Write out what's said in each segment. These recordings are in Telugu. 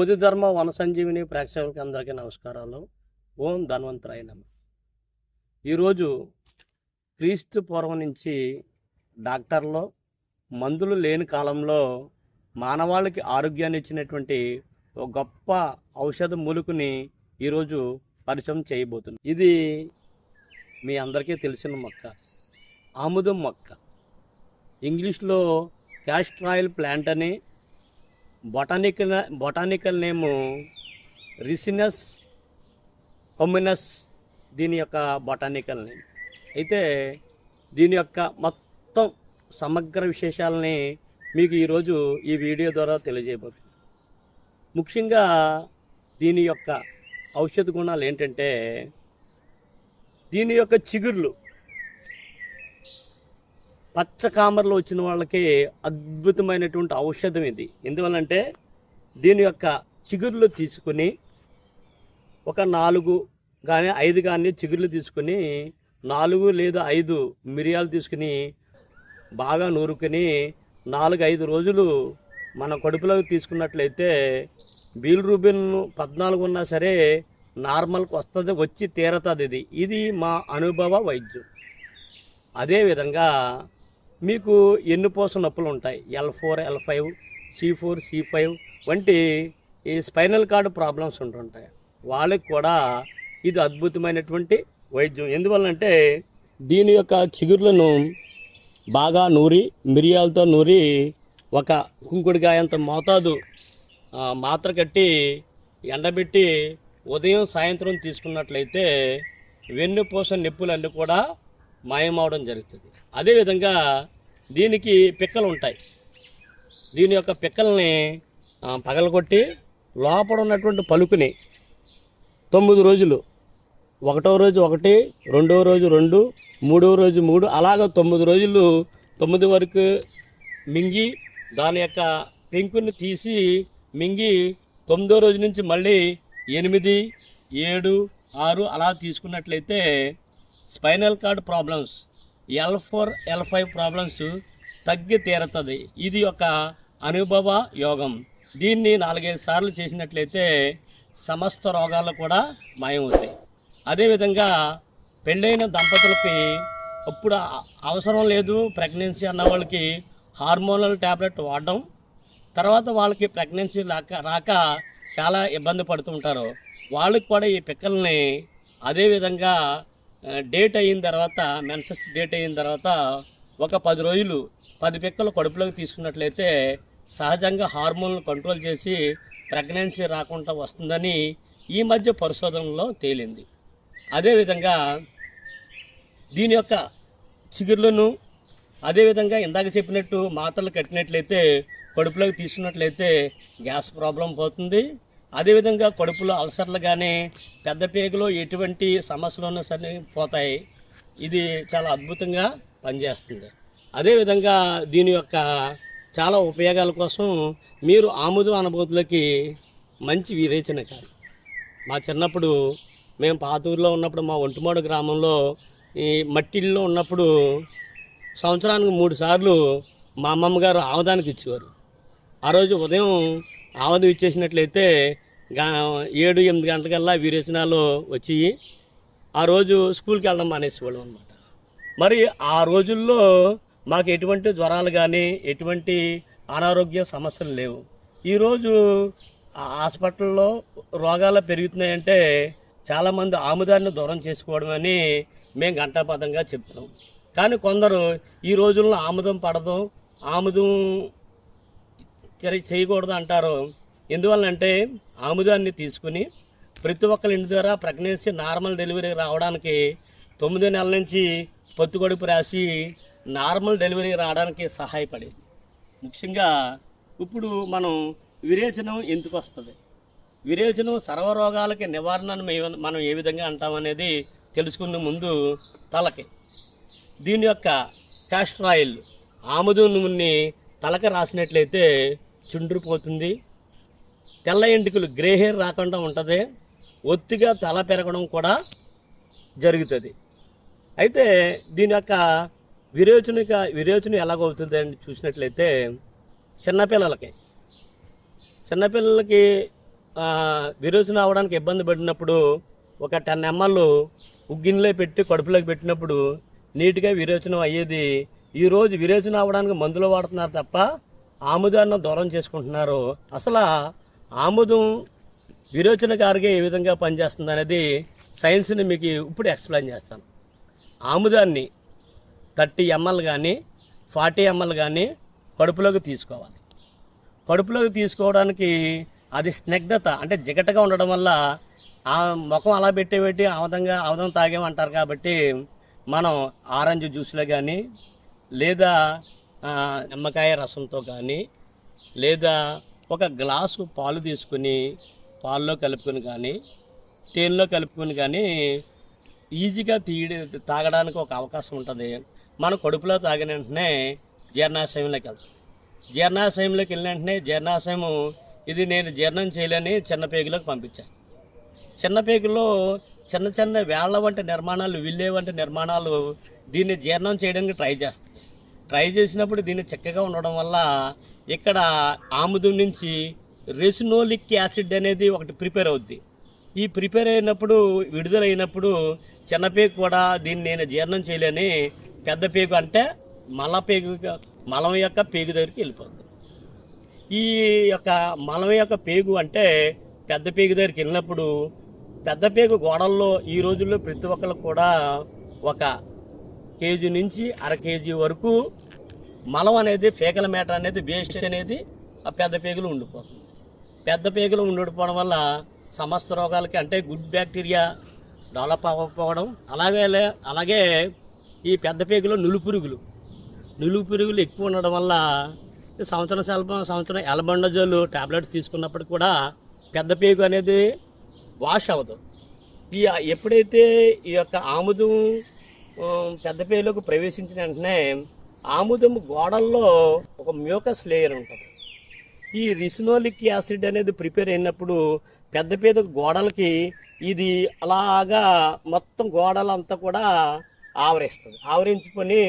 బోధిధర్మ వన సంజీవిని ప్రేక్షకులకి అందరికీ నమస్కారాలు. ఓం ధన్వంతరాయ నమ. ఈరోజు క్రీస్తు పూర్వం నుంచి డాక్టర్లు మందులు లేని కాలంలో మానవాళికి ఆరోగ్యాన్ని ఇచ్చినటువంటి ఒక గొప్ప ఔషధ మూలుకుని ఈరోజు పరిచయం చేయబోతుంది ఇది మీ అందరికీ తెలిసిన మొక్క ఆముదం మొక్క. ఇంగ్లీష్లో క్యాస్ట్రాయిల్ ప్లాంట్ అని బొటానికల్ బొటానికల్ నేము రిసినస్ కొమ్మినస్ దీని యొక్క బొటానికల్ నేమ్. అయితే దీని యొక్క మొత్తం సమగ్ర విశేషాలని మీకు ఈరోజు ఈ వీడియో ద్వారా తెలియజేయబోతుంది ముఖ్యంగా దీని యొక్క ఔషధ గుణాలు ఏంటంటే దీని యొక్క చిగుర్లు పచ్చ కామర్లో వచ్చిన వాళ్ళకి అద్భుతమైనటువంటి ఔషధం ఇది. ఎందువల్లంటే దీని యొక్క చిగుర్లు తీసుకుని ఒక నాలుగు కానీ ఐదు కానీ చిగుర్లు తీసుకుని నాలుగు లేదా ఐదు మిరియాలు తీసుకుని బాగా నూరుకొని నాలుగు ఐదు రోజులు మన కడుపులోకి తీసుకున్నట్లయితే బీల్ రూబిన్ పద్నాలుగు ఉన్నా సరే నార్మల్కి వస్తుంది వచ్చి తీరతుంది ఇది. ఇది మా అనుభవ వైద్యం. అదేవిధంగా మీకు ఎన్నుపోస నొప్పులు ఉంటాయి. L four L five C four C five వంటి ఈ స్పైనల్ కార్డ్ ప్రాబ్లమ్స్ ఉంటుంటాయి. వాళ్ళకి కూడా ఇది అద్భుతమైనటువంటి వైద్యం. ఎందువల్లంటే దీని యొక్క చిగుర్లను బాగా నూరి మిరియాలతో నూరి ఒక కుంకుడికాయంత మోతాదు మాత్ర కట్టి ఎండబెట్టి ఉదయం సాయంత్రం తీసుకున్నట్లయితే వెన్నుపూస నొప్పులన్నీ కూడా మాయమవడం జరుగుతుంది. అదేవిధంగా దీనికి పిక్కలు ఉంటాయి. దీని యొక్క పిక్కల్ని పగలగొట్టి లోపల ఉన్నటువంటి పలుకుని తొమ్మిది రోజులు ఒకటో రోజు ఒకటి రెండో రోజు రెండు మూడో రోజు మూడు అలాగ తొమ్మిది రోజులు తొమ్మిది వరకు మింగి దాని యొక్క పెంకుని తీసి మింగి తొమ్మిదో రోజు నుంచి మళ్ళీ ఎనిమిది ఏడు ఆరు అలా తీసుకున్నట్లయితే spinal cord problems L four L five problems తగ్గి తీరుతుంది. ఇది ఒక అనుభవ యోగం. దీన్ని నాలుగైదు సార్లు చేసినట్లయితే సమస్త రోగాలు కూడా మాయమవుతాయి. అదేవిధంగా పెళ్ళైన దంపతులకి అప్పుడు అవసరం లేదు ప్రెగ్నెన్సీ అన్న వాళ్ళకి హార్మోనల్ ట్యాబ్లెట్ వాడడం. తర్వాత వాళ్ళకి ప్రెగ్నెన్సీ రాక రాక చాలా ఇబ్బంది పడుతుంటారు వాళ్ళకి కూడా ఈ పిక్కల్ని అదేవిధంగా డేట్ అయిన తర్వాత మెన్సెస్ డేట్ అయిన తర్వాత ఒక పది రోజులు పది పిక్కలు కడుపులోకి తీసుకున్నట్లయితే సహజంగా హార్మోన్లు కంట్రోల్ చేసి ప్రెగ్నెన్సీ రాకుండా వస్తుందని ఈ మధ్య పరిశోధనలో తేలింది. అదేవిధంగా దీని యొక్క చిగుర్లను అదేవిధంగా ఇందాక చెప్పినట్టు మాత్రలు కట్టినట్లయితే కడుపులోకి తీసుకున్నట్లయితే గ్యాస్ ప్రాబ్లం పోతుంది. అదేవిధంగా కడుపులో అల్సర్లు కానీ పెద్ద పేగులో ఎటువంటి సమస్యలు ఉన్నా సరే పోతాయి. ఇది చాలా అద్భుతంగా పనిచేస్తుంది. అదేవిధంగా దీని యొక్క చాలా ఉపయోగాల కోసం మీరు ఆముదం అనుభూతులకి మంచి విరేచనకారి మా చిన్నప్పుడు మేము పాతూరులో ఉన్నప్పుడు మా ఒంటిమోడు గ్రామంలో ఈ మట్టిల్లో ఉన్నప్పుడు సంవత్సరానికి మూడు సార్లు మా అమ్మమ్మగారు ఆముదానికి ఇచ్చేవారు. ఆ రోజు ఉదయం ఆవదం ఇచ్చేసినట్లయితే ఏడు ఎనిమిది గంటలకల్లా వీరేచనాలు వచ్చి ఆ రోజు స్కూల్కి వెళ్ళడం మానేసేవాళ్ళం అనమాట మరి ఆ రోజుల్లో మాకు ఎటువంటి జ్వరాలు కానీ ఎటువంటి అనారోగ్య సమస్యలు లేవు. ఈరోజు హాస్పిటల్లో రోగాలు పెరుగుతున్నాయంటే చాలామంది ఆముదాన్ని దూరం చేసుకోవడం అని మేము గంటాపదంగా చెప్తున్నాం. కానీ కొందరు ఈ రోజుల్లో ఆముదం పడదు ఆముదం చేయకూడదు అంటారు ఎందువల్లంటే ఆముదాన్ని తీసుకుని ప్రతి ఒక్కరి ఇంటి ద్వారా ప్రెగ్నెన్సీ నార్మల్ డెలివరీ రావడానికి తొమ్మిది నెలల నుంచి పొత్తుగడుపు రాసి నార్మల్ డెలివరీ రావడానికి సహాయపడేది. ముఖ్యంగా ఇప్పుడు మనం విరేచనం ఎందుకు వస్తుంది? విరేచనం సర్వరోగాలకి నివారణను మనం ఏ విధంగా అంటామనేది తెలుసుకునే ముందు తలకి. దీని యొక్క క్యాస్టర్ ఆయిల్ ఆముదం నూనెని తలకి రాసినట్లయితే చుండ్రిపోతుంది. తెల్ల ఎంటుకలు గ్రే హెయిర్ రాకుండా ఉంటుంది. ఒత్తిగా తల పెరగడం కూడా జరుగుతుంది. అయితే దీని యొక్క విరేచనిక విరేచన ఎలాగవుతుంది అని చూసినట్లయితే చిన్నపిల్లలకి చిన్నపిల్లలకి ఆ, విరోచన అవడానికి ఇబ్బంది పడినప్పుడు ఒక టెన్ ఎంఎల్ ఉగ్గిన్లో పెట్టి కడుపులోకి పెట్టినప్పుడు నీట్గా విరోచనం అయ్యేది. ఈరోజు విరోచన అవ్వడానికి మందులు వాడుతున్నారు తప్ప ఆముదాన్ని దూరం చేసుకుంటున్నారు అసలు ఆముదం విరోచనకారిగా ఏ విధంగా పనిచేస్తుంది అనేది సైన్స్ని మీకు ఇప్పుడు ఎక్స్ప్లెయిన్ చేస్తాను. ఆముదాన్ని థర్టీ ఎంఎల్ కానీ ఫార్టీ ఎంఎల్ కానీ కడుపులోకి తీసుకోవాలి. కడుపులోకి తీసుకోవడానికి అది స్నిగ్ధత అంటే జిగటగా ఉండడం వల్ల ఆ ముఖం అలా పెట్టేబెట్టి ఆమదంగా ఆమదం తాగేమంటారు కాబట్టి మనం ఆరెంజ్ జ్యూస్లో కానీ లేదా నిమ్మకాయ రసంతో కానీ లేదా ఒక గ్లాసు పాలు తీసుకుని పాల్లో కలుపుకొని కానీ తేనెలో కలుపుకొని కానీ ఈజీగా తీయడి తాగడానికి ఒక అవకాశం ఉంటుంది. మనం కడుపులో తాగిన వెంటనే జీర్ణాశయంలోకి వెళ్తాం. జీర్ణాశయంలోకి వెళ్ళిన వెంటనే జీర్ణాశయం ఇది నేను జీర్ణం చేయలేని చిన్న పేగులోకి పంపించేస్తాను చిన్న పేగులో చిన్న చిన్న వేళ్ళ వంటి నిర్మాణాలు విల్లే వంటి నిర్మాణాలు దీన్ని జీర్ణం చేయడానికి ట్రై చేస్తాను ట్రై చేసినప్పుడు దీన్ని చక్కగా ఉండడం వల్ల ఇక్కడ ఆముదం నుంచి రెసినోలిక్ యాసిడ్ అనేది ఒకటి ప్రిపేర్ అవుద్ది. ఈ ప్రిపేర్ అయినప్పుడు విడుదలైనప్పుడు చిన్న పేగు కూడా దీన్ని నేను జీర్ణం చేయలేని పెద్ద పేగు అంటే మల పేగు మలం యొక్క పేగు దగ్గరికి వెళ్ళిపోతుంది ఈ యొక్క మలం యొక్క పేగు అంటే పెద్ద పేగు దగ్గరికి వెళ్ళినప్పుడు పెద్ద పేగు గోడల్లో ఈ రోజుల్లో ప్రతి ఒక్కరు కూడా ఒక కేజీ నుంచి అర కేజీ వరకు మలం అనేది పేకల మేట అనేది వేస్ట్ అనేది ఆ పెద్ద పేగులు ఉండిపోతుంది. పెద్ద పేగులు ఉండిపోవడం వల్ల సమస్త రోగాలకి అంటే గుడ్ బ్యాక్టీరియా డెవలప్ అవ్వకపోవడం అలాగే అలాగే ఈ పెద్ద పేగులో నులుపురుగులు నులు పురుగులు ఎక్కువ ఉండడం వల్ల సంవత్సరం సెలవు సంవత్సరం ఎలబండజోలు టాబ్లెట్స్ తీసుకున్నప్పుడు కూడా పెద్ద పేగు అనేది వాష్ అవ్వదు. ఈ ఎప్పుడైతే ఈ యొక్క ఆముదం పెద్దపేలోకి పెద్ద ప్రవేశించిన వెంటనే ఆముదం గోడల్లో ఒక మ్యూకస్ లేయర్ ఉంటుంది. ఈ రిసినోలిక్ యాసిడ్ అనేది ప్రిపేర్ అయినప్పుడు పెద్ద పెద్ద గోడలకి ఇది అలాగా మొత్తం గోడలంతా కూడా ఆవరిస్తుంది. ఆవరించుకొని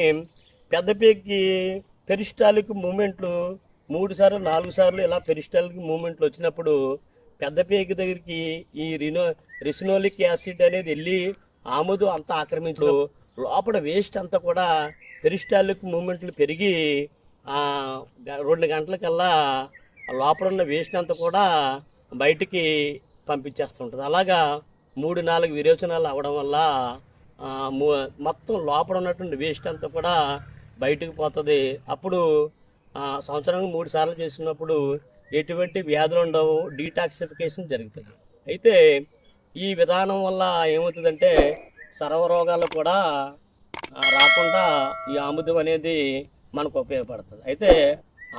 పెద్దపేకి పెరిస్టాలిక్ మూమెంట్లు మూడు సార్లు నాలుగు సార్లు ఇలా పెరిస్టాలిక్ మూమెంట్లు వచ్చినప్పుడు పెద్ద దగ్గరికి ఈ రినో రిసినోలిక్ యాసిడ్ అనేది వెళ్ళి ఆముదం అంతా ఆక్రమించు లోపల వేస్ట్ అంతా కూడా పెరిస్టాలిక్ మూమెంట్లు పెరిగి రెండు గంటలకల్లా లోపల ఉన్న వేస్ట్ అంతా కూడా బయటికి పంపించేస్తుంటుంది అలాగా మూడు నాలుగు విరేచనాలు అవ్వడం వల్ల మొత్తం లోపల ఉన్నటువంటి వేస్ట్ అంతా కూడా బయటకు పోతుంది. అప్పుడు సంవత్సరానికి మూడు సార్లు చేసినప్పుడు ఎటువంటి వ్యాధులు ఉండవు డీటాక్సిఫికేషన్ జరుగుతుంది. అయితే ఈ విధానం వల్ల ఏమవుతుందంటే సర్వరోగాలు కూడా రాకుండా ఈ ఆముదం అనేది మనకు ఉపయోగపడుతుంది. అయితే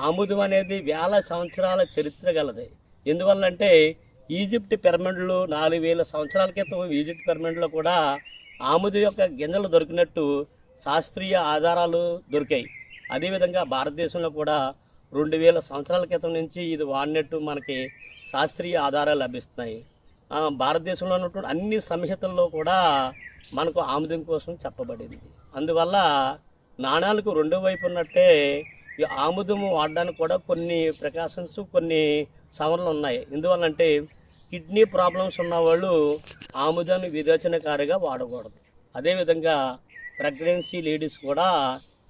ఆముదం అనేది వేల సంవత్సరాల చరిత్ర గలది. ఎందువల్లంటే ఈజిప్ట్ పిరమిడ్లు నాలుగు వేల సంవత్సరాల క్రితం ఈజిప్ట్ పిరమిడ్లో కూడా ఆముదం యొక్క గింజలు దొరికినట్టు శాస్త్రీయ ఆధారాలు దొరికాయి. అదేవిధంగా భారతదేశంలో కూడా రెండు వేల సంవత్సరాల క్రితం నుంచి ఇది వాడినట్టు మనకి శాస్త్రీయ ఆధారాలు లభిస్తున్నాయి. భారతదేశంలో ఉన్నటువంటి అన్ని సంహితల్లో కూడా మనకు ఆముదం కోసం చెప్పబడింది. అందువల్ల నాణాలకు రెండో వైపు ఉన్నట్టే ఈ ఆముదము వాడడానికి కూడా కొన్ని ప్రికాషన్స్ కొన్ని సవరణలు ఉన్నాయి. ఎందువల్లంటే కిడ్నీ ప్రాబ్లమ్స్ ఉన్నవాళ్ళు ఆముదాన్ని విరేచనకారిగా వాడకూడదు. అదేవిధంగా ప్రెగ్నెన్సీ లేడీస్ కూడా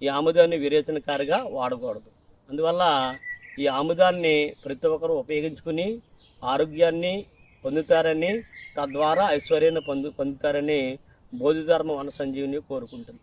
ఈ ఆముదాన్ని విరేచనకారిగా వాడకూడదు. అందువల్ల ఈ ఆముదాన్ని ప్రతి ఒక్కరూ ఉపయోగించుకుని ఆరోగ్యాన్ని పొందుతారని తద్వారా ఐశ్వర్యాన్ని పొందు పొందుతారని బోధిధర్మ వన సంజీవిని కోరుకుంటుంది